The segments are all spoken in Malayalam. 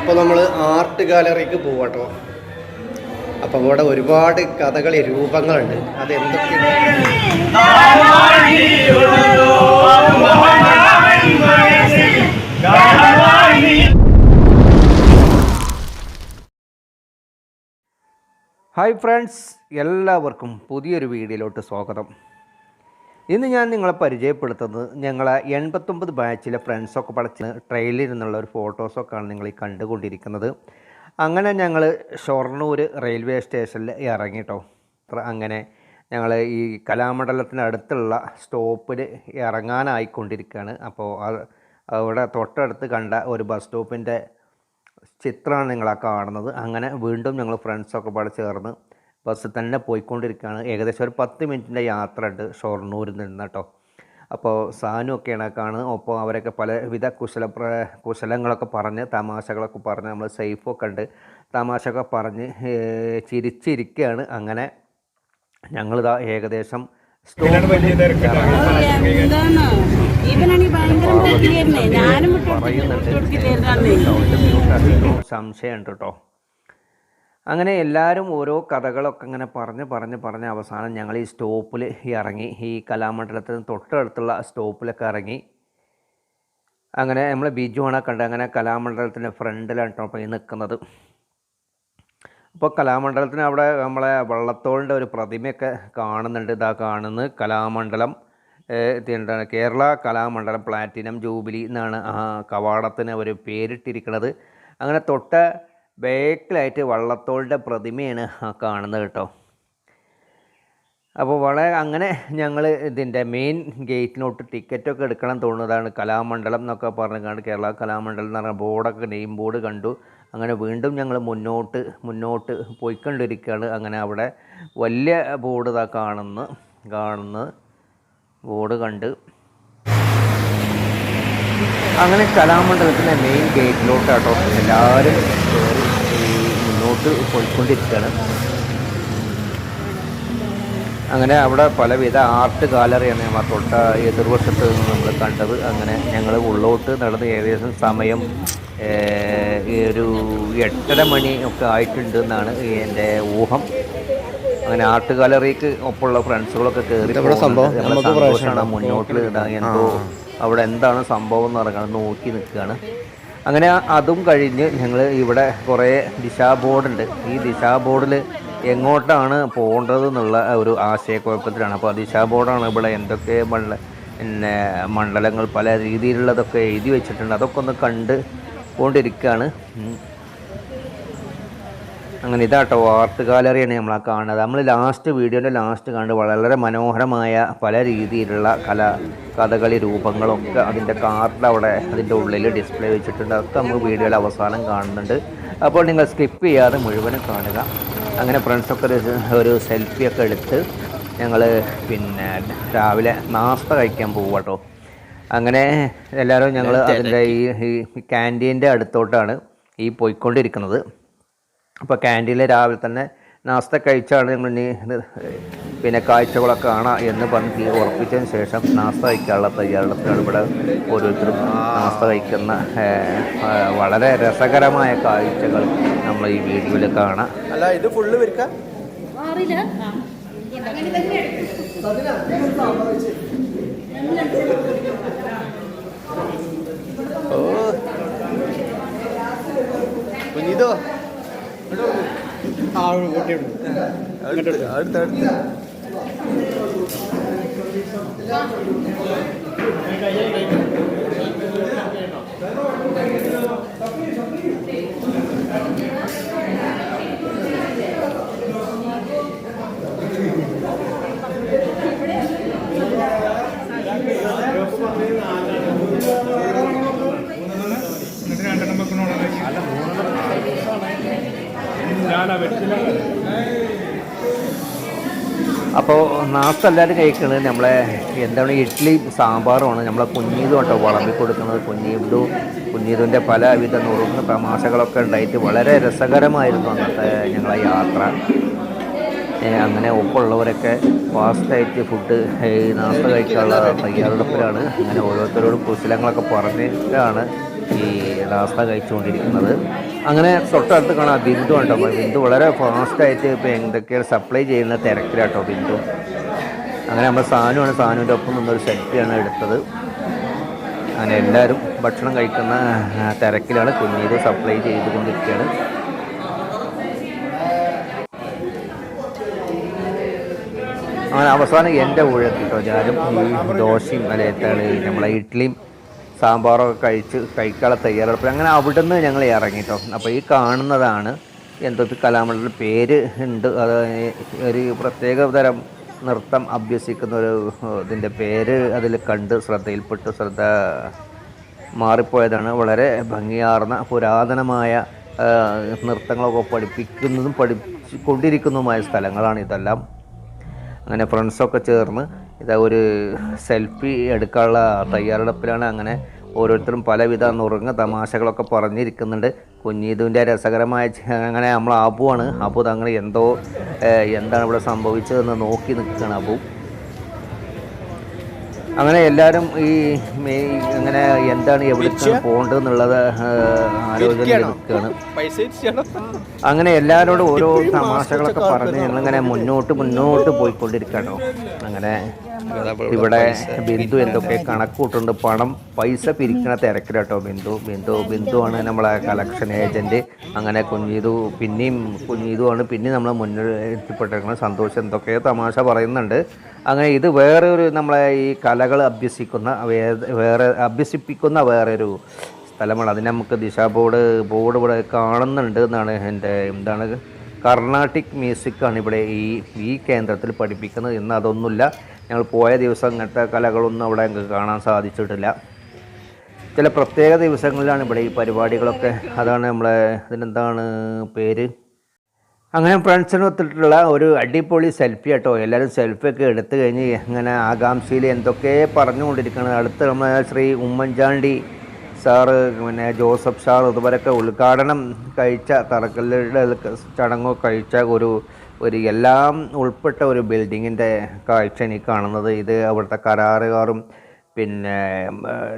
അപ്പോൾ നമ്മൾ ആർട്ട് ഗാലറിക്ക് പോവാട്ടോ. അപ്പോൾ അവിടെ ഒരുപാട് കഥകളി രൂപങ്ങളുണ്ട്. അത് എന്തൊക്കെയാണ് ഹായ് ഫ്രണ്ട്സ് എല്ലാവർക്കും പുതിയൊരു വീഡിയോയിലോട്ട് സ്വാഗതം. ഇന്ന് ഞാൻ നിങ്ങളെ പരിചയപ്പെടുത്തുന്നത് ഞങ്ങളെ എൺപത്തൊമ്പത് ബാച്ചിലെ ഫ്രണ്ട്സൊക്കെ പഠിച്ച് ട്രെയിലിൽ നിന്നുള്ള ഒരു ഫോട്ടോസൊക്കെയാണ് നിങ്ങൾ ഈ കണ്ടുകൊണ്ടിരിക്കുന്നത്. അങ്ങനെ ഞങ്ങൾ ഷൊർണൂർ റെയിൽവേ സ്റ്റേഷനിൽ ഇറങ്ങിട്ടോ. അങ്ങനെ ഞങ്ങൾ ഈ കലാമണ്ഡലത്തിനടുത്തുള്ള സ്റ്റോപ്പിൽ ഇറങ്ങാനായിക്കൊണ്ടിരിക്കുകയാണ് അപ്പോൾ അവിടെ തൊട്ടടുത്ത് കണ്ട ഒരു ബസ് സ്റ്റോപ്പിന്റെ ചിത്രമാണ് നിങ്ങളാ കാണുന്നത്. അങ്ങനെ വീണ്ടും ഞങ്ങൾ ഫ്രണ്ട്സൊക്കെ പാടെ ചേർന്ന് ബസ്സിൽ തന്നെ പോയിക്കൊണ്ടിരിക്കുകയാണ്. ഏകദേശം ഒരു പത്ത് മിനിറ്റിന്റെ യാത്ര ഉണ്ട് ഷൊർണൂരിൽ നിന്ന് കേട്ടോ. അപ്പോൾ സാനു ഒക്കെയാണ് കാണുന്നത് ഒപ്പം അവരൊക്കെ പലവിധ കുശല പ്ര കുശലങ്ങളൊക്കെ പറഞ്ഞ് തമാശകളൊക്കെ പറഞ്ഞ് നമ്മൾ സേഫൊക്കെ ഉണ്ട്. തമാശയൊക്കെ പറഞ്ഞ് ചിരിച്ചിരിക്കുകയാണ്. അങ്ങനെ ഞങ്ങളിതാ ഏകദേശം പറയുന്നുണ്ട്. സംശയമുണ്ട് കേട്ടോ. അങ്ങനെ എല്ലാവരും ഓരോ കഥകളൊക്കെ ഇങ്ങനെ പറഞ്ഞ് പറഞ്ഞ് പറഞ്ഞ് അവസാനം ഞങ്ങൾ ഈ സ്റ്റോപ്പിൽ ഇറങ്ങി. ഈ കലാമണ്ഡലത്തിന് തൊട്ടടുത്തുള്ള സ്റ്റോപ്പിലൊക്കെ ഇറങ്ങി. അങ്ങനെ നമ്മൾ ബിജുവാണ് കണ്ടത്. അങ്ങനെ കലാമണ്ഡലത്തിന്റെ ഫ്രണ്ടിലാണ് ഇപ്പോൾ ഈ നിൽക്കുന്നത്. അപ്പോൾ കലാമണ്ഡലത്തിന് അവിടെ നമ്മളെ വള്ളത്തോളിന്റെ ഒരു പ്രതിമയൊക്കെ കാണുന്നുണ്ട്. ഇതാ കാണുന്നത് കലാമണ്ഡലം. എന്താണ് കേരള കലാമണ്ഡലം പ്ലാറ്റിനം ജൂബിലി എന്നാണ് ആ കവാടത്തിന് ഒരു പേരിട്ടിരിക്കുന്നത്. അങ്ങനെ തൊട്ട ബേക്കിലായിട്ട് വള്ളത്തോളിന്റെ പ്രതിമയാണ് ആ കാണുന്നത് കേട്ടോ. അപ്പോൾ വളരെ അങ്ങനെ ഞങ്ങൾ ഇതിന്റെ മെയിൻ ഗേറ്റിനോട്ട് ടിക്കറ്റൊക്കെ എടുക്കണം തോന്നുന്നതാണ്. കലാമണ്ഡലം എന്നൊക്കെ പറഞ്ഞുകൊണ്ട് കേരള കലാമണ്ഡലം എന്ന് പറഞ്ഞ ബോർഡൊക്കെ നെയിം ബോർഡ് കണ്ടു. അങ്ങനെ വീണ്ടും ഞങ്ങൾ മുന്നോട്ട് മുന്നോട്ട് പോയിക്കൊണ്ടിരിക്കുകയാണ്. അങ്ങനെ അവിടെ വലിയ ബോർഡ് ഇതാ കാണുന്നു കാണുന്നു. ബോർഡ് കണ്ട്. അങ്ങനെ കലാമണ്ഡലത്തിന്റെ മെയിൻ ഗേറ്റിലോട്ടാട്ടോ എല്ലാവരും മുന്നോട്ട് പോയിക്കൊണ്ടിരിക്കുകയാണ്. അങ്ങനെ അവിടെ പലവിധ ആർട്ട് ഗാലറിയാണ് നമ്മൾ തൊട്ട എതിർവശത്ത് നിന്ന് നമ്മൾ കണ്ടത്. അങ്ങനെ ഞങ്ങൾ ഉള്ളോട്ട് നടന്ന് ഏകദേശം സമയം ഒരു എട്ടര മണി ഒക്കെ ആയിട്ടുണ്ട് എന്നാണ് എന്റെ ഊഹം. അങ്ങനെ ആർട്ട് ഗാലറിക്ക് ഒപ്പമുള്ള ഫ്രണ്ട്സുകളൊക്കെ കയറി സന്തോഷമാണ് മുന്നോട്ട് ഇടാൻ. എന്തോ അവിടെ എന്താണ് സംഭവം എന്ന് പറയുന്നത് നോക്കി നിൽക്കുകയാണ്. അങ്ങനെ അതും കഴിഞ്ഞ് ഞങ്ങൾ ഇവിടെ കുറേ ദിശാ ബോർഡുണ്ട്. ഈ ദിശാ ബോർഡിൽ എങ്ങോട്ടാണ് പോകേണ്ടത് എന്നുള്ള ഒരു ആശയക്കുഴപ്പത്തിലാണ്. അപ്പോൾ ദിശാ ബോർഡാണ് ഇവിടെ എന്തൊക്കെ മണ്ഡല പിന്നെ മണ്ഡലങ്ങൾ പല രീതിയിലുള്ളതൊക്കെ എഴുതി വെച്ചിട്ടുണ്ട്. അതൊക്കെ ഒന്ന് കണ്ട് കൊണ്ടിരിക്കുകയാണ്. അങ്ങനെ ഇതാട്ടോ ആർട്ട് ഗാലറിയാണ് നമ്മൾ ആ കാണുന്നത്. നമ്മൾ ലാസ്റ്റ് വീഡിയോന്റെ ലാസ്റ്റ് കണ്ട് വളരെ മനോഹരമായ പല രീതിയിലുള്ള കല കഥകളി രൂപങ്ങളൊക്കെ അതിന്റെ കാർഡ് അവിടെ അതിന്റെ ഉള്ളിൽ ഡിസ്പ്ലേ വെച്ചിട്ടുണ്ട്. അതൊക്കെ നമ്മൾ വീഡിയോയുടെ അവസാനം കാണുന്നുണ്ട്. അപ്പോൾ നിങ്ങൾ സ്കിപ്പ് ചെയ്യാതെ മുഴുവനും കാണുക. അങ്ങനെ ഫ്രണ്ട്സൊക്കെ ഒരു ഒരു സെൽഫിയൊക്കെ എടുത്ത് ഞങ്ങൾ പിന്നെ രാവിലെ നാസ്ത കഴിക്കാൻ പോകും കേട്ടോ അങ്ങനെ എല്ലാവരും ഞങ്ങൾ അതിന്റെ ഈ ഈ ക്യാന്റീന്റെ അടുത്തോട്ടാണ് ഈ പോയിക്കൊണ്ടിരിക്കുന്നത്. അപ്പോൾ ക്യാന്റീനിൽ രാവിലെ തന്നെ നാസ്ത കഴിച്ചാണ് ഞങ്ങൾ ഇനി പിന്നെ കാഴ്ചകളൊക്കെ കാണാം എന്ന് പറഞ്ഞ് ഉറപ്പിച്ചതിന് ശേഷം നാസ്ത കഴിക്കാനുള്ള തയ്യാറെടുപ്പാണ് ഇവിടെ ഓരോരുത്തരും നാസ്ത കഴിക്കുന്ന വളരെ രസകരമായ കാഴ്ചകൾ നമ്മൾ ഈ വീഡിയോയിൽ കാണാം. അല്ല ഇത് ഫുള്ള് വരിക ഓ. കുഞ്ഞിതോ? ആ അടുത്ത അടുത്ത. അപ്പോൾ നാസ്ത എല്ലാവരും കഴിക്കുന്നത് നമ്മളെ എന്താണ് ഇഡ്ഡലി സാമ്പാറുമാണ്. നമ്മളെ കുഞ്ഞീതും കേട്ടോ വിളമ്പി കൊടുക്കുന്നത്. കുഞ്ഞീതു കുഞ്ഞീതുവിന്റെ പലവിധ നുറുങ്ങ് തമാശകളൊക്കെ ഉണ്ടായിട്ട് വളരെ രസകരമായിരുന്നു അന്നത്തെ ഞങ്ങളെ യാത്ര. അങ്ങനെ ഒപ്പമുള്ളവരൊക്കെ ഫാസ്റ്റായിട്ട് ഫുഡ് നാസ്ത കഴിക്കാനുള്ള തയ്യാറെടുപ്പിലാണ്. അങ്ങനെ ഓരോരുത്തരോടും കുശലങ്ങളൊക്കെ പറഞ്ഞിട്ടാണ് ഈ നാസ്ത കഴിച്ചുകൊണ്ടിരിക്കുന്നത്. അങ്ങനെ തൊട്ടടുത്ത് കാണാം ബിന്ദു ഉണ്ടോ ബിന്ദു വളരെ ഫാസ്റ്റായിട്ട് ഇപ്പോൾ എന്തൊക്കെയാണ് സപ്ലൈ ചെയ്യുന്ന തിരക്കിലാട്ടോ ബിന്ദു. അങ്ങനെ നമ്മൾ സാനുവാണ് സാനുവിന്റെ ഒപ്പം നിന്നൊരു സെൽഫിയാണ് എടുത്തത്. അങ്ങനെ എല്ലാവരും ഭക്ഷണം കഴിക്കുന്ന തിരക്കിലാണ് കുഞ്ഞീത് സപ്ലൈ ചെയ്തുകൊണ്ടിരിക്കുകയാണ്. അങ്ങനെ അവസാനം എന്റെ ഊഴത്തിട്ടോ ഞാനും ഈ ദോശയും അല്ലെ നമ്മളെ ഇഡ്ഡലിയും സാമ്പാറൊക്കെ കഴിച്ച് കഴിക്കാനുള്ള തയ്യാറെടുപ്പ്. അങ്ങനെ അവിടുന്ന് ഞങ്ങൾ ഇറങ്ങിട്ടോ. അപ്പോൾ ഈ കാണുന്നതാണ് എന്തൊക്കെ കലാമണ്ഡലം പേര് ഉണ്ട്. അത് ഒരു പ്രത്യേക തരം നൃത്തം അഭ്യസിക്കുന്ന ഒരു ഇതിന്റെ പേര് അതിൽ കണ്ട് ശ്രദ്ധയിൽപ്പെട്ട് ശ്രദ്ധ മാറിപ്പോയതാണ്. വളരെ ഭംഗിയാർന്ന പുരാതനമായ നൃത്തങ്ങളൊക്കെ പഠിപ്പിക്കുന്നതും പഠിപ്പിച്ചു കൊണ്ടിരിക്കുന്നതുമായ സ്ഥലങ്ങളാണ് ഇതെല്ലാം. അങ്ങനെ ഫ്രണ്ട്സൊക്കെ ചേർന്ന് ഇതാ ഒരു സെൽഫി എടുക്കാനുള്ള തയ്യാറെടുപ്പിലാണ് അങ്ങനെ ഓരോരുത്തരും പലവിധ നുറുങ്ങ തമാശകളൊക്കെ പറഞ്ഞിരിക്കുന്നുണ്ട്. കുഞ്ഞീതുവിന്റെ രസകരമായ അങ്ങനെ നമ്മൾ അബുവാണ് അബു അങ്ങനെ എന്തോ എന്താണ് ഇവിടെ സംഭവിച്ചതെന്ന് നോക്കി നിൽക്കുകയാണ് അബു അങ്ങനെ എല്ലാവരും ഈ മെയ് അങ്ങനെ എന്താണ് എവിടെ പോകേണ്ടത് എന്നുള്ളത് നിൽക്കുകയാണ്. പൈസ അങ്ങനെ എല്ലാവരോടും ഓരോ തമാശകളൊക്കെ പറഞ്ഞ് ഞങ്ങളിങ്ങനെ മുന്നോട്ട് മുന്നോട്ട് പോയിക്കൊണ്ടിരിക്കണോ അങ്ങനെ ഇവിടെ ബിന്ദു എന്തൊക്കെ കണക്കൂട്ടുണ്ട് പണം പൈസ പിരിക്കണ തിരക്കിലാട്ടോ ബിന്ദു. ബിന്ദു ബിന്ദു ആണ് നമ്മളെ കളക്ഷൻ ഏജന്റ് അങ്ങനെ കുഞ്ഞീതു പിന്നെയും കുഞ്ഞീതുവാണ് പിന്നെയും നമ്മളെ മുന്നിൽ എത്തിപ്പെട്ടിരിക്കുന്നത് സന്തോഷം എന്തൊക്കെയോ തമാശ പറയുന്നുണ്ട്. അങ്ങനെ ഇത് വേറെ ഒരു നമ്മളെ ഈ കലകൾ അഭ്യസിക്കുന്ന വേറെ അഭ്യസിപ്പിക്കുന്ന വേറെ ഒരു സ്ഥലമാണ്. അതിന് നമുക്ക് ദിശ ബോർഡ് ബോർഡ് ഇവിടെ കാണുന്നുണ്ട് എന്നാണ് എന്റെ എന്താണ്? കർണാട്ടിക് മ്യൂസിക്കാണ് ഇവിടെ ഈ ഈ കേന്ദ്രത്തിൽ പഠിപ്പിക്കുന്നത്. ഇന്ന് അതൊന്നുമില്ല. ഞങ്ങൾ പോയ ദിവസം ഇങ്ങനത്തെ കലകളൊന്നും അവിടെ ഞങ്ങൾക്ക് കാണാൻ സാധിച്ചിട്ടില്ല. ചില പ്രത്യേക ദിവസങ്ങളിലാണ് ഇവിടെ ഈ പരിപാടികളൊക്കെ. അതാണ് നമ്മളെ ഇതിനെന്താണ് പേര്? അങ്ങനെ ഫ്രണ്ട്സിനൊത്തിട്ടുള്ള ഒരു അടിപൊളി സെൽഫി കേട്ടോ. എല്ലാവരും സെൽഫിയൊക്കെ എടുത്തു കഴിഞ്ഞ് ഇങ്ങനെ ആകാംക്ഷയിൽ എന്തൊക്കെ പറഞ്ഞുകൊണ്ടിരിക്കുന്നത് അടുത്ത് നമ്മൾ ശ്രീ ഉമ്മൻചാണ്ടി സാറ് പിന്നെ ജോസഫ് സാർ ഇതുവരെയൊക്കെ ഉദ്ഘാടനം കഴിച്ച തറക്കല്ലുടെ ചടങ്ങോ കഴിച്ച ഒരു ഒരു എല്ലാം ഉൾപ്പെട്ട ഒരു ബിൽഡിങ്ങിന്റെ കാഴ്ച എനിക്ക് കാണുന്നത്. ഇത് അവിടുത്തെ കരാറുകാരും പിന്നെ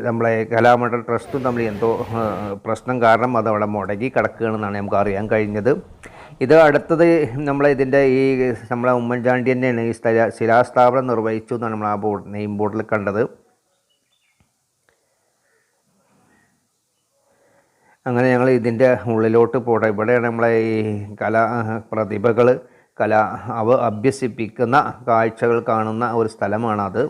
നമ്മളെ കലാമണ്ഡൽ ട്രസ്റ്റും തമ്മിൽ എന്തോ പ്രശ്നം കാരണം അത് അവിടെ മുടങ്ങി കിടക്കുകയാണെന്നാണ് നമുക്ക് അറിയാൻ കഴിഞ്ഞത്. ഇത് അടുത്തത് നമ്മളെ ഇതിന്റെ ഈ നമ്മളെ ഉമ്മൻചാണ്ടി തന്നെയാണ് ഈ സ്ഥല ശിലാസ്ഥാപനം നിർവഹിച്ചു എന്നാണ് നമ്മൾ ആ ബോർഡ് നെയിം ബോർഡിൽ കണ്ടത്. അങ്ങനെ ഞങ്ങൾ ഇതിന്റെ ഉള്ളിലോട്ട് പോട്ടെ ഇവിടെയാണ് നമ്മളെ ഈ കലാ പ്രതിഭകൾ കല അവ അഭ്യസിപ്പിക്കുന്ന കാഴ്ചകൾ കാണുന്ന ഒരു സ്ഥലമാണത്.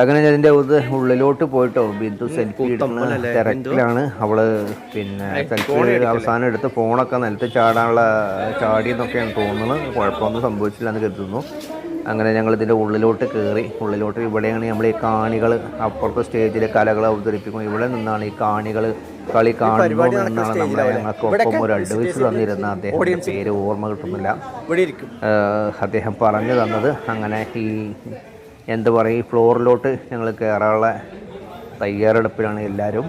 അങ്ങനെ അതിന്റെ ഇത് ഉള്ളിലോട്ട് പോയിട്ടോ. ബിന്ദു സെൽഫി എടുക്കുന്ന തിരക്കിലാണ്. അവൾ പിന്നെ സെൽഫി അവസാനം എടുത്ത് ഫോണൊക്കെ നിലത്ത് ചാടാനുള്ള ചാടിയെന്നൊക്കെയാണ് തോന്നുന്നത്. കുഴപ്പമൊന്നും സംഭവിച്ചില്ല എന്ന് കരുതുന്നു. അങ്ങനെ ഞങ്ങൾ ഇതിന്റെ ഉള്ളിലോട്ട് കയറി ഉള്ളിലോട്ട് ഇവിടെയാണ് നമ്മൾ ഈ കാണികൾ അപ്പുറത്തെ സ്റ്റേജിലെ കലകൾ അവതരിപ്പിക്കും. ഇവിടെ നിന്നാണ് ഈ കാണികൾ കളി കാണുമ്പോൾ എന്നാണ് നമ്മളെ ഞങ്ങൾക്കൊപ്പം ഒരു അഡ്വൈസ് തന്നിരുന്ന അദ്ദേഹം പേര് ഓർമ്മ കിട്ടുന്നില്ല. അദ്ദേഹം പറഞ്ഞു തന്നത് അങ്ങനെ ഈ എന്താ പറയുക ഈ ഫ്ലോറിലോട്ട് ഞങ്ങൾ കയറാനുള്ള തയ്യാറെടുപ്പിലാണ് എല്ലാവരും.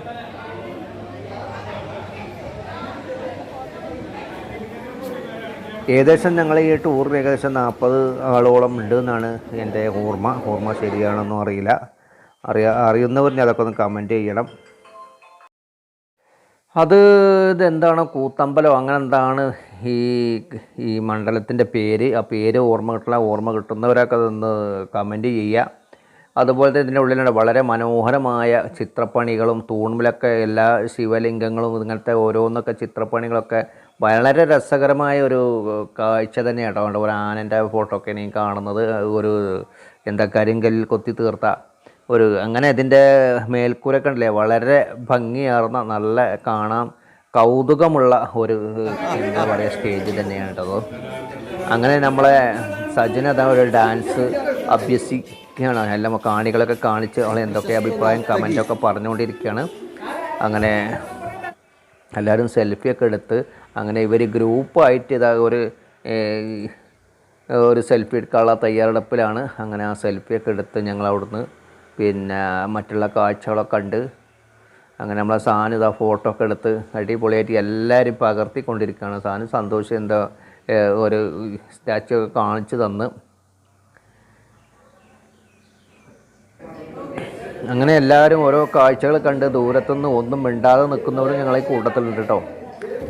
ഏകദേശം ഞങ്ങൾ ഈ ടൂറിന് ഏകദേശം നാൽപ്പത് ആളോളം ഉണ്ട് എന്നാണ് എന്റെ ഓർമ്മ. ഓർമ്മ ശരിയാണെന്നും അറിയില്ല. അറിയാ അറിയുന്നവരിനെ അതൊക്കെ ഒന്ന് കമന്റ് ചെയ്യണം. അത് ഇതെന്താണ്? കൂത്തമ്പലം അങ്ങനെ എന്താണ് ഈ ഈ മണ്ഡലത്തിന്റെ പേര്? ആ പേര് ഓർമ്മ കിട്ടില്ല ഓർമ്മ കിട്ടുന്നവരൊക്കെ അതൊന്ന് കമന്റ് ചെയ്യുക. അതുപോലെ തന്നെ ഇതിന്റെ ഉള്ളിലാണ് വളരെ മനോഹരമായ ചിത്രപ്പണികളും തൂണിലൊക്കെ എല്ലാ ശിവലിംഗങ്ങളും ഇങ്ങനത്തെ ഓരോന്നൊക്കെ ചിത്രപ്പണികളൊക്കെ വളരെ രസകരമായ ഒരു കാഴ്ച തന്നെയാണ് കേട്ടോ ഒരു ആനന്റെ ഫോട്ടോ ഒക്കെ ഇനി കാണുന്നത്. ഒരു എന്താ കരിങ്കല്ലിൽ കൊത്തി തീർത്ത ഒരു അങ്ങനെ ഇതിന്റെ മേൽക്കൂരൊക്കെ കണ്ടില്ലേ വളരെ ഭംഗിയാർന്ന നല്ല കാണാം കൗതുകമുള്ള ഒരു എന്താ പറയുക സ്റ്റേജ് തന്നെയാണ് കേട്ടോ അങ്ങനെ നമ്മളെ സജിൻ അതാ ഒരു ഡാൻസ് അഭ്യസിക്കുകയാണ്. എല്ലാം കാണികളൊക്കെ കാണിച്ച് അവളെ എന്തൊക്കെ അഭിപ്രായം കമന്റൊക്കെ പറഞ്ഞുകൊണ്ടിരിക്കുകയാണ്. അങ്ങനെ എല്ലാവരും സെൽഫിയൊക്കെ എടുത്ത് അങ്ങനെ ഇവർ ഗ്രൂപ്പായിട്ട് ഇതാ ഒരു ഒരു സെൽഫി എടുക്കാനുള്ള തയ്യാറെടുപ്പിലാണ്. അങ്ങനെ ആ സെൽഫിയൊക്കെ എടുത്ത് ഞങ്ങൾ അവിടുന്ന് പിന്നെ മറ്റുള്ള കാഴ്ചകളൊക്കെ കണ്ട് അങ്ങനെ നമ്മളെ സാധനം ഇതാ ഫോട്ടോ ഒക്കെ എടുത്ത് അടിപൊളിയായിട്ട് എല്ലാവരും പകർത്തിക്കൊണ്ടിരിക്കുകയാണ്. സാധനം സന്തോഷം എന്താ ഒരു സ്റ്റാച്ചു ഒക്കെ കാണിച്ചു തന്ന്. അങ്ങനെ എല്ലാവരും ഓരോ കാഴ്ചകൾ കണ്ട് ദൂരത്തുനിന്ന് ഒന്നും മിണ്ടാതെ നിൽക്കുന്നവരും ഞങ്ങളെ കൂട്ടത്തിലുണ്ട് കേട്ടോ.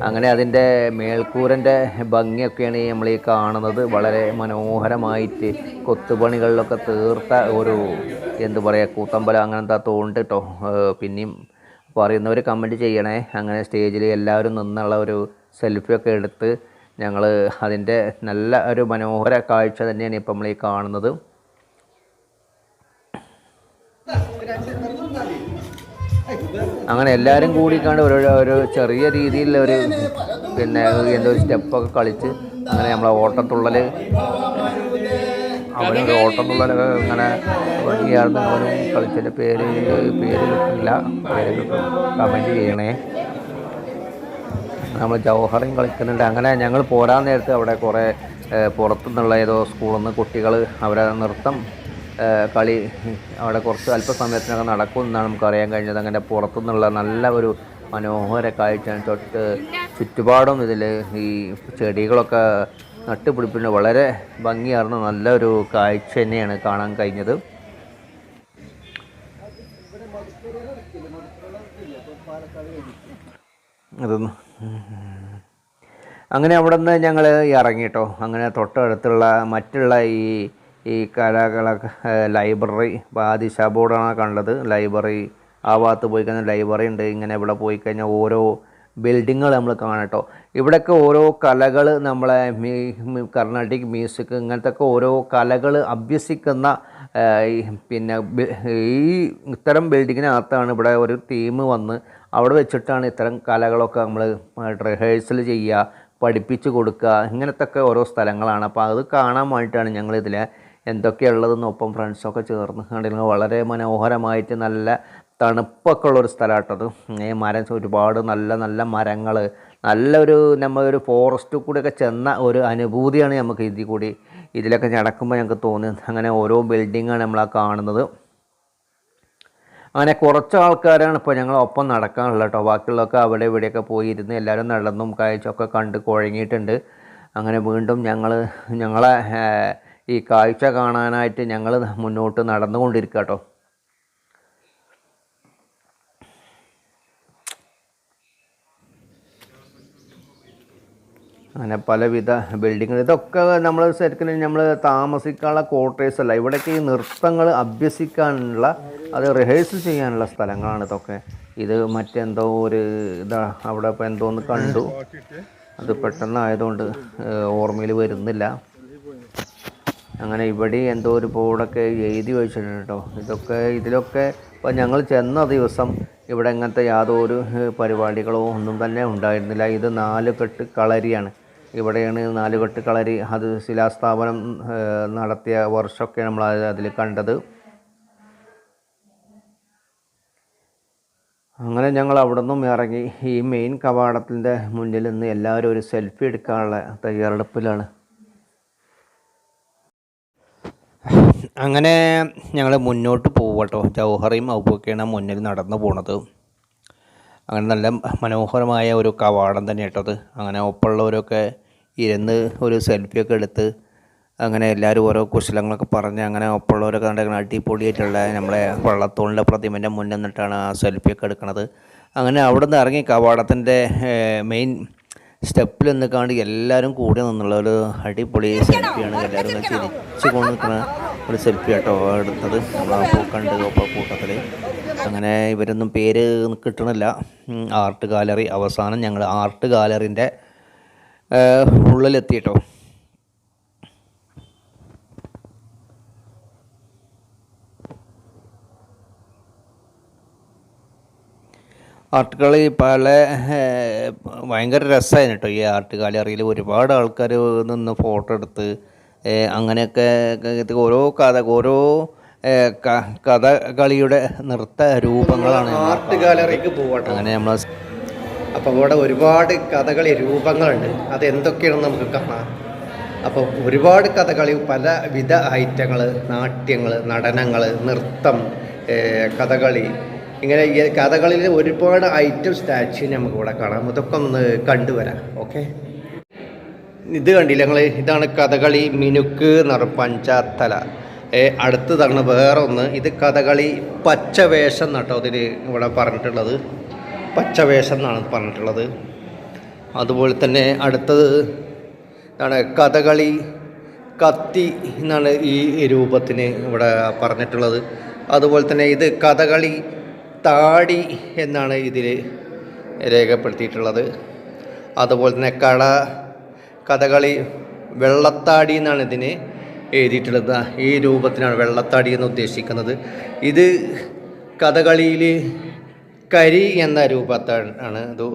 അങ്ങനെ അതിന്റെ മേൽക്കൂരന്റെ ഭംഗിയൊക്കെയാണ് നമ്മൾ ഈ കാണുന്നത്. വളരെ മനോഹരമായിട്ട് കൊത്തുപണികളിലൊക്കെ തീർത്ത ഒരു എന്ത് പറയുക കൂത്തമ്പലം അങ്ങനത്തെ തോണ്ട് കേട്ടോ പിന്നെയും പറയുന്നവർ കമന്റ് ചെയ്യണേ. അങ്ങനെ സ്റ്റേജിൽ എല്ലാവരും നിന്നുള്ള ഒരു സെൽഫിയൊക്കെ എടുത്ത് ഞങ്ങൾ അതിന്റെ നല്ല ഒരു മനോഹര കാഴ്ച തന്നെയാണ് ഇപ്പം നമ്മൾ ഈ കാണുന്നത്. അങ്ങനെ എല്ലാവരും കൂടിക്കാണ്ട് ഒരു ഒരു ചെറിയ രീതിയിൽ ഒരു പിന്നെ എന്തോ ഒരു സ്റ്റെപ്പൊക്കെ കളിച്ച് അങ്ങനെ നമ്മളെ ഓട്ടത്തുള്ളൽ അവനൊരു ഓട്ടത്തുള്ളലൊക്കെ അങ്ങനെ ഭംഗിയാർന്ന് അവനും കളിച്ചതിന്റെ പേര് പേര് കിട്ടില്ല പേര് കിട്ടും കമന്റ് ചെയ്യണേ. നമ്മൾ ജൗഹറയും കളിക്കുന്നുണ്ട്. അങ്ങനെ ഞങ്ങൾ പോരാൻ നേരത്ത് അവിടെ കുറേ പുറത്തുനിന്നുള്ള ഏതോ സ്കൂളിൽ നിന്ന് കുട്ടികൾ അവരെ നൃത്തം കളി അവിടെ കുറച്ച് അല്പസമയത്തിനകം നടക്കുമെന്നാണ് നമുക്ക് അറിയാൻ കഴിഞ്ഞത്. അങ്ങനെ പുറത്തുനിന്നുള്ള നല്ല ഒരു മനോഹര കാഴ്ചയാണ് തൊട്ട് ചുറ്റുപാടും ഇതിൽ ഈ ചെടികളൊക്കെ നട്ടുപിടിപ്പിന് വളരെ ഭംഗിയാർന്ന നല്ലൊരു കാഴ്ച തന്നെയാണ് കാണാൻ കഴിഞ്ഞത്. അതൊന്നും. അങ്ങനെ അവിടെ നിന്ന് ഞങ്ങൾ ഇറങ്ങിട്ടോ അങ്ങനെ തൊട്ടടുത്തുള്ള മറ്റുള്ള ഈ ഈ കലാകള ലൈബ്രറി ബാദിഷ ബോർഡാണ് കണ്ടത്. ലൈബ്രറി ആ ഭാഗത്ത് പോയി കഴിഞ്ഞാൽ ലൈബ്രറി ഉണ്ട്. ഇങ്ങനെ ഇവിടെ പോയി കഴിഞ്ഞാൽ ഓരോ ബിൽഡിങ്ങുകൾ നമ്മൾ കാണട്ടോ ഇവിടെയൊക്കെ ഓരോ കലകൾ നമ്മളെ കർണാട്ടിക് മ്യൂസിക് ഇങ്ങനത്തെ ഒക്കെ ഓരോ കലകൾ അഭ്യസിക്കുന്ന പിന്നെ ഈ ഇത്തരം ബിൽഡിങ്ങിനകത്താണ് ഇവിടെ ഒരു തീം വന്ന് അവിടെ വെച്ചിട്ടാണ് ഇത്തരം കലകളൊക്കെ നമ്മൾ റിഹേഴ്സൽ ചെയ്യുക പഠിപ്പിച്ചു കൊടുക്കുക ഇങ്ങനത്തെ ഒക്കെ ഓരോ സ്ഥലങ്ങളാണ്. അപ്പോൾ അത് കാണാൻ വേണ്ടിയിട്ടാണ് ഞങ്ങളിതിൽ എന്തൊക്കെയുള്ളതെന്ന് ഒപ്പം ഫ്രണ്ട്സൊക്കെ ചേർന്ന് കണ്ടിരുന്നു. വളരെ മനോഹരമായിട്ട് നല്ല തണുപ്പൊക്കെ ഉള്ളൊരു സ്ഥലമാട്ടത് ഈ മരം ഒരുപാട് നല്ല നല്ല മരങ്ങൾ നല്ലൊരു നമ്മൾ ഒരു ഫോറസ്റ്റ് കൂടെയൊക്കെ ചെന്ന ഒരു അനുഭൂതിയാണ് നമുക്ക് ഇതിൽ കൂടി ഇതിലൊക്കെ നടക്കുമ്പോൾ ഞങ്ങൾക്ക് തോന്നുന്നത് അങ്ങനെ ഓരോ ബിൽഡിങ്ങാണ് നമ്മൾ ആ കാണുന്നത്. അങ്ങനെ കുറച്ച് ആൾക്കാരാണ് ഇപ്പോൾ ഞങ്ങൾ ഒപ്പം നടക്കാനുള്ളത് കേട്ടോ. ബാക്കിയുള്ളതൊക്കെ അവിടെ ഇവിടെയൊക്കെ പോയി ഇരുന്ന് എല്ലാവരും നടന്നും കാഴ്ചയൊക്കെ കണ്ട് കുഴങ്ങിയിട്ടുണ്ട്. അങ്ങനെ വീണ്ടും ഞങ്ങൾ ഞങ്ങളെ ഈ കാഴ്ച കാണാനായിട്ട് ഞങ്ങൾ മുന്നോട്ട് നടന്നുകൊണ്ടിരിക്കുക കേട്ടോ. അങ്ങനെ പലവിധ ബിൽഡിങ്ങുകൾ ഇതൊക്കെ നമ്മൾ ശരിക്കും നമ്മൾ താമസിക്കാനുള്ള ക്വാർട്ടേഴ്സ് അല്ല. ഇവിടേക്ക് ഈ നൃത്തങ്ങൾ അഭ്യസിക്കാനുള്ള അത് റിഹേഴ്സൽ ചെയ്യാനുള്ള സ്ഥലങ്ങളാണ് ഇതൊക്കെ. ഇത് മറ്റെന്തോ ഒരു ഇതാ അവിടെ ഇപ്പോൾ എന്തോ ഒന്ന് കണ്ടു. അത് പെട്ടെന്നായതുകൊണ്ട് ഓർമ്മയിൽ വരുന്നില്ല. അങ്ങനെ ഇവിടെ എന്തോ ഒരു ബോർഡൊക്കെ എഴുതി വെച്ചിട്ടുണ്ട് കേട്ടോ. ഇതൊക്കെ ഇതിലൊക്കെ ഇപ്പോൾ ഞങ്ങൾ ചെന്ന ദിവസം ഇവിടെ ഇങ്ങനത്തെ യാതൊരു പരിപാടികളോ ഒന്നും തന്നെ ഉണ്ടായിരുന്നില്ല. ഇത് നാല് കെട്ട് കളരിയാണ്. ഇവിടെയാണ് നാല് കെട്ട് കളരി. അത് ശിലാസ്ഥാപനം നടത്തിയ വർഷമൊക്കെ നമ്മൾ അതിൽ കണ്ടത്. അങ്ങനെ ഞങ്ങൾ അവിടെ നിന്നും ഇറങ്ങി. ഈ മെയിൻ കവാടത്തിന്റെ മുന്നിൽ നിന്ന് എല്ലാവരും ഒരു സെൽഫി എടുക്കാനുള്ള തയ്യാറെടുപ്പിലാണ്. അങ്ങനെ ഞങ്ങൾ മുന്നോട്ട് പോവട്ടോ ജൗഹറയും ഔബൊക്കെയാണ് മുന്നിൽ നടന്നു പോണത്. അങ്ങനെ നല്ല മനോഹരമായ ഒരു കവാടം തന്നെ കേട്ടത് അങ്ങനെ ഒപ്പമുള്ളവരൊക്കെ ഇരുന്ന് ഒരു സെൽഫിയൊക്കെ എടുത്ത് അങ്ങനെ എല്ലാവരും ഓരോ കുശലങ്ങളൊക്കെ പറഞ്ഞ് അങ്ങനെ ഒപ്പമുള്ളവരൊക്കെ നടക്കുന്ന അടിപൊളിയായിട്ടുള്ള നമ്മളെ വള്ളത്തോളിന്റെ പ്രതിമന്റെ മുന്നിൽ നിന്നിട്ടാണ് ആ സെൽഫിയൊക്കെ എടുക്കുന്നത് അങ്ങനെ അവിടെ നിന്ന് ഇറങ്ങി കവാടത്തിന്റെ മെയിൻ സ്റ്റെപ്പിൽ നിന്ന് നിൽക്കാണ്ട് എല്ലാവരും കൂടി നിന്നുള്ള ഒരു അടിപൊളി സെൽഫിയാണ്. എല്ലാവരും ചിരിച്ചു കൊണ്ട് നിൽക്കുന്ന ഒരു സെൽഫി കേട്ടോ എടുത്തത്. നമ്മളാ പൂക്കണ്ട് കണ്ട് കൂട്ടത്തിൽ അങ്ങനെ ഇവരൊന്നും പേര് കിട്ടണില്ല. Art gallery. അവസാനം ഞങ്ങൾ ആർട്ട് ഗാലറിന്റെ ഉള്ളിലെത്തി കേട്ടോ ആർട്ട് കളി പല ഭയങ്കര രസമായിരുന്നു കേട്ടോ ഈ ആർട്ട് ഗാലറിയിൽ ഒരുപാട് ആൾക്കാർ നിന്ന് ഫോട്ടോ എടുത്ത് അങ്ങനെയൊക്കെ ഓരോ കഥ ഓരോ കഥകളിയുടെ നൃത്ത രൂപങ്ങളാണ് ആർട്ട് ഗാലറിക്ക് പോവാട്ടോ. അങ്ങനെ നമ്മൾ അപ്പോൾ ഇവിടെ ഒരുപാട് കഥകളി രൂപങ്ങളുണ്ട്. അത് എന്തൊക്കെയാണെന്ന് നമുക്ക് കാണാം. അപ്പോൾ ഒരുപാട് കഥകളി പല വിധ ഐറ്റങ്ങൾ നാട്യങ്ങൾ നടനങ്ങൾ നൃത്തം കഥകളി. ഇങ്ങനെ കഥകളിൽ ഒരുപാട് ഐറ്റം സ്റ്റാച്യു നമുക്ക് ഇവിടെ കാണാം. ഇതൊക്കെ ഒന്ന് കണ്ടുവരാം. ഓക്കെ? ഇത് കണ്ടില്ല ഞങ്ങൾ ഇതാണ് കഥകളി മിനുക്ക് എന്ന് പറയും പഞ്ചാത്തല അടുത്തതാണ് വേറെ ഒന്ന്. ഇത് കഥകളി പച്ചവേഷം എന്നാട്ടോ അതിൽ ഇവിടെ പറഞ്ഞിട്ടുള്ളത്. പച്ചവേഷം എന്നാണ് പറഞ്ഞിട്ടുള്ളത്. അതുപോലെ തന്നെ അടുത്തത് ഇതാണ് കഥകളി കത്തി എന്നാണ് ഈ രൂപത്തിന് ഇവിടെ പറഞ്ഞിട്ടുള്ളത്. അതുപോലെ തന്നെ ഇത് കഥകളി താടി എന്നാണ് ഇതിൽ രേഖപ്പെടുത്തിയിട്ടുള്ളത്. അതുപോലെ തന്നെ കട കഥകളി വെള്ളത്താടി എന്നാണ് ഇതിനെ എഴുതിയിട്ടുള്ളത്. ഈ രൂപത്തിനാണ് വെള്ളത്താടി എന്ന് ഉദ്ദേശിക്കുന്നത്. ഇത് കഥകളിയിൽ കരി എന്ന രൂപത്താണ് ഇത്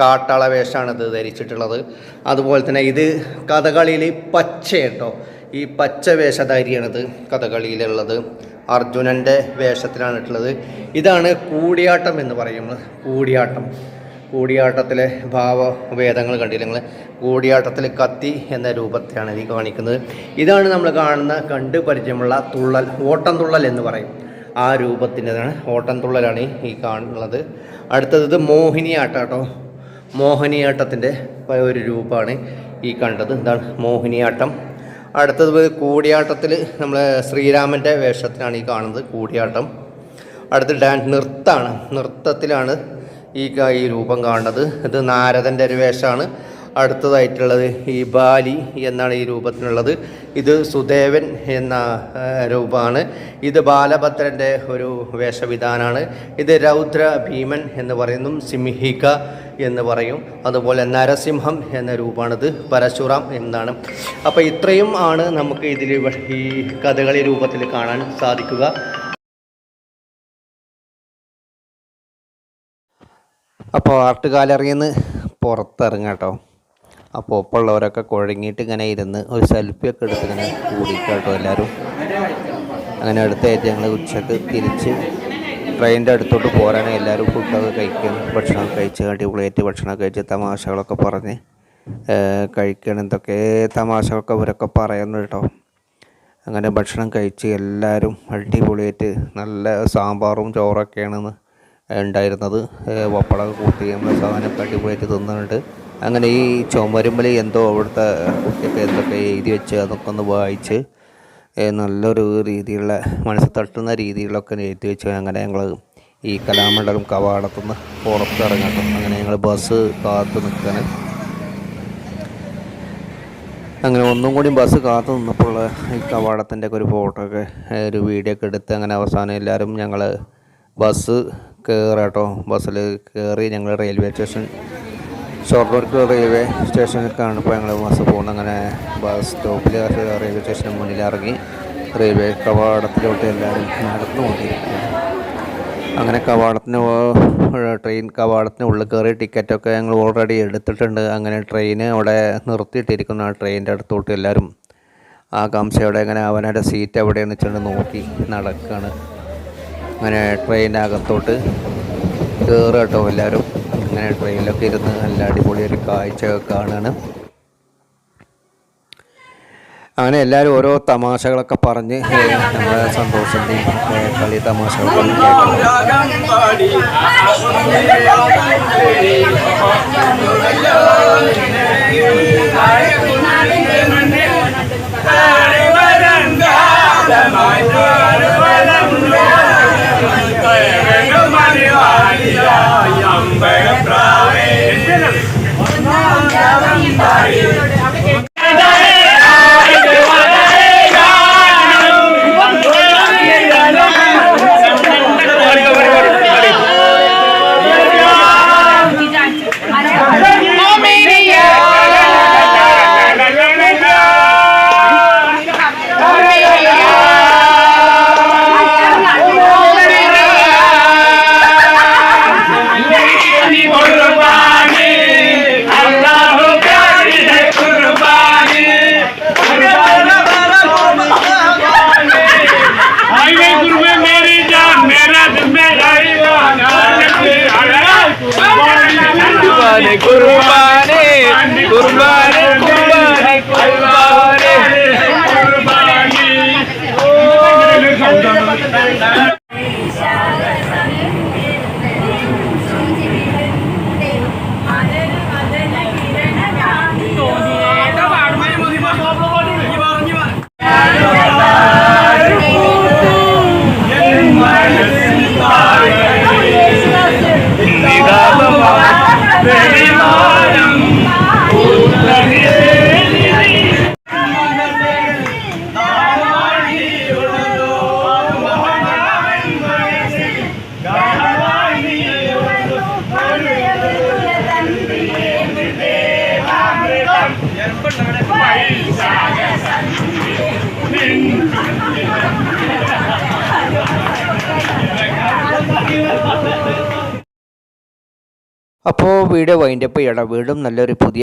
കാട്ടാള വേഷമാണ് ഇത് ധരിച്ചിട്ടുള്ളത്. അതുപോലെ തന്നെ ഇത് കഥകളിയിൽ പച്ച കേട്ടോ ഈ പച്ച വേഷധാരിയാണിത് കഥകളിയിലുള്ളത്. അർജുനന്റെ വേഷത്തിലാണ് ഇട്ടുള്ളത് ഇതാണ് കൂടിയാട്ടം എന്ന് പറയുന്നത് കൂടിയാട്ടം. കൂടിയാട്ടത്തിലെ ഭാവഭേദങ്ങൾ കണ്ടില്ല നിങ്ങൾ കൂടിയാട്ടത്തിൽ കത്തി എന്ന രൂപത്തെയാണ് ഈ കാണിക്കുന്നത്. ഇതാണ് നമ്മൾ കാണുന്ന കണ്ട് പരിചയമുള്ള തുള്ളൽ ഓട്ടം തുള്ളൽ എന്ന് പറയും. ആ രൂപത്തിന്റെതാണ് ഓട്ടം തുള്ളലാണ് ഈ- കാണുന്നത്. അടുത്തത് ഇത് മോഹിനിയാട്ടം കേട്ടോ മോഹിനിയാട്ടത്തിന്റെ ഒരു രൂപമാണ് ഈ കണ്ടത്. എന്താണ് മോഹിനിയാട്ടം. അടുത്തത് കൂടിയാട്ടത്തിൽ നമ്മൾ ശ്രീരാമന്റെ വേഷത്തിലാണ് ഈ കാണുന്നത് കൂടിയാട്ടം. അടുത്ത് ഡാൻസ് നൃത്തമാണ്. നൃത്തത്തിലാണ് ഈ ഈ രൂപം കാണുന്നത്. ഇത് നാരദന്റെ ഒരു വേഷമാണ് അടുത്തതായിട്ടുള്ളത് ഈ ബാലി എന്നാണ് ഈ രൂപത്തിനുള്ളത്. ഇത് സുദേവൻ എന്ന രൂപമാണ്. ഇത് ബാലഭദ്രന്റെ ഒരു വേഷവിധാനമാണ്. ഇത് രൗദ്ര ഭീമൻ എന്ന് പറയുന്നു സിംഹിക എന്ന് പറയും. അതുപോലെ നരസിംഹം എന്ന രൂപമാണിത് പരശുറാം എന്നാണ്. അപ്പോൾ ഇത്രയും ആണ് നമുക്ക് ഇതിൽ ഈ കഥകളി രൂപത്തിൽ കാണാൻ സാധിക്കുക. അപ്പോൾ ആർട്ട് ഗാലറിയിൽ നിന്ന് പുറത്തിറങ്ങാം കേട്ടോ. അപ്പോൾ ഒപ്പമുള്ളവരൊക്കെ കുഴങ്ങിയിട്ട് ഇങ്ങനെ ഇരുന്ന് ഒരു സെൽഫിയൊക്കെ എടുത്ത് ഇങ്ങനെ കൂടിക്കാട്ടോ എല്ലാവരും. അങ്ങനെ അടുത്തായിട്ട് ഞങ്ങൾ ഉച്ചയ്ക്ക് തിരിച്ച് ട്രെയിനിന്റെ അടുത്തോട്ട് പോരാണെങ്കിൽ എല്ലാവരും ഫുഡൊക്കെ കഴിക്കും. ഭക്ഷണം കഴിച്ച് അടിപൊളിയായിട്ട് ഭക്ഷണം കഴിച്ച് തമാശകളൊക്കെ പറഞ്ഞ് കഴിക്കണം. എന്തൊക്കെ തമാശകളൊക്കെ ഇവരൊക്കെ പറയുന്നു കേട്ടോ. അങ്ങനെ ഭക്ഷണം കഴിച്ച് എല്ലാവരും അടിപൊളിയായിട്ട് നല്ല സാമ്പാറും ചോറൊക്കെയാണ് ഉണ്ടായിരുന്നത്. പപ്പടമൊക്കെ കൂട്ടി നമ്മൾ സാധനം അടിപൊളിയായിട്ട് തിന്നുന്നുണ്ട്. അങ്ങനെ ഈ ചുമരുമ്പലി എന്തോ അവിടുത്തെ കുട്ടിയൊക്കെ എന്തൊക്കെ എഴുതി വെച്ച് അതൊക്കെ ഒന്ന് വായിച്ച് നല്ലൊരു രീതിയിലുള്ള മനസ്സ് തട്ടുന്ന രീതിയിലൊക്കെ എഴുതി വെച്ച് അങ്ങനെ ഞങ്ങൾ ഈ കലാമണ്ഡലം കവാടത്തുനിന്ന് പുറത്തിറങ്ങണം അങ്ങനെ ഞങ്ങൾ ബസ് കാത്തു നിൽക്കാൻ അങ്ങനെ ഒന്നും കൂടി ബസ് കാത്തു നിന്നപ്പോൾ ഈ കവാടത്തിന്റെ ഒക്കെ ഒരു ഫോട്ടോ ഒക്കെ ഒരു വീഡിയോ ഒക്കെ എടുത്ത് അങ്ങനെ അവസാനം എല്ലാവരും ഞങ്ങൾ ബസ് കയറാട്ടോ ബസ്സിൽ കയറി ഞങ്ങൾ റെയിൽവേ സ്റ്റേഷൻ ഷൊർണൂർക്ക് റെയിൽവേ സ്റ്റേഷനിലേക്കാണ് ഇപ്പോൾ ഞങ്ങൾ ബസ് പോകുന്നത്. അങ്ങനെ ബസ് സ്റ്റോപ്പിൽ റെയിൽവേ സ്റ്റേഷന് മുന്നിൽ ഇറങ്ങി റെയിൽവേ കവാടത്തിലോട്ട് എല്ലാവരും നടന്നുകൊണ്ടിരിക്കുകയാണ്. അങ്ങനെ കവാടത്തിന് ട്രെയിൻ കവാടത്തിന് ഉള്ളിൽ കയറി ടിക്കറ്റൊക്കെ ഞങ്ങൾ ഓൾറെഡി എടുത്തിട്ടുണ്ട്. അങ്ങനെ ട്രെയിൻ അവിടെ നിർത്തിയിട്ടിരിക്കുന്ന. ആ ട്രെയിനിന്റെ അടുത്തോട്ട് എല്ലാവരും ആകാംക്ഷയോടെ അങ്ങനെ അവനവന്റെ സീറ്റ് എവിടെയാണെന്ന് വെച്ചുകൊണ്ട് നോക്കി നടക്കുകയാണ് അങ്ങനെ ട്രെയിനിന്റെ അകത്തോട്ട് കയറുക കേട്ടോ എല്ലാവരും. അങ്ങനെ ട്രെയിനിലൊക്കെ ഇരുന്ന് നല്ല അടിപൊളി ഒരു കാഴ്ചയൊക്കെ കാണുകയാണ് അങ്ങനെ എല്ലാവരും ഓരോ തമാശകളൊക്കെ പറഞ്ഞ് നമ്മുടെ സന്തോഷത്തിന്റെയും ഏ, കളി തമാശകളൊക്കെ വൈൻഡപ്പ് ചെയ്യണം വീണ്ടും നല്ലൊരു പുതിയ